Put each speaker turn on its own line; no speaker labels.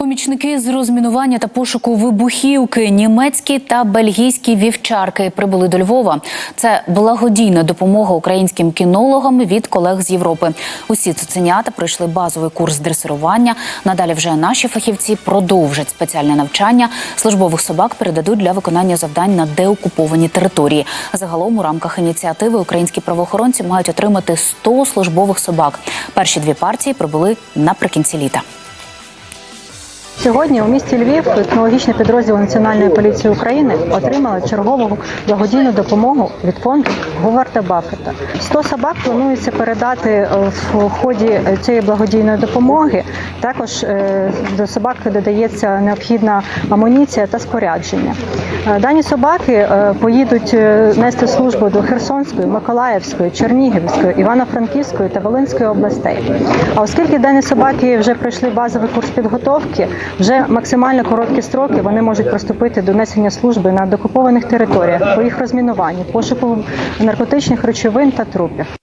Помічники з розмінування та пошуку вибухівки, німецькі та бельгійські вівчарки прибули до Львова. Це благодійна допомога українським кінологам від колег з Європи. Усі цуценята пройшли базовий курс дресирування. Надалі вже наші фахівці продовжать спеціальне навчання. Службових собак передадуть для виконання завдань на деокуповані території. Загалом у рамках ініціативи українські правоохоронці мають отримати 100 службових собак. Перші дві партії прибули наприкінці літа.
Сьогодні у місті Львів технологічний підрозділ Національної поліції України отримали чергову благодійну допомогу від фонду Говарда Баффета. 100 собак планується передати е, в ході цієї благодійної допомоги. Також е, до собак додається необхідна амуніція та спорядження. Е, Дані собаки поїдуть нести службу до Херсонської, Миколаївської, Чернігівської, Івано-Франківської та Волинської областей. А оскільки дані собаки вже пройшли базовий курс підготовки, вже максимально короткі строки вони можуть приступити до несення служби на докупованих територіях по їх розмінуванню, пошуку наркотичних речовин та трупів.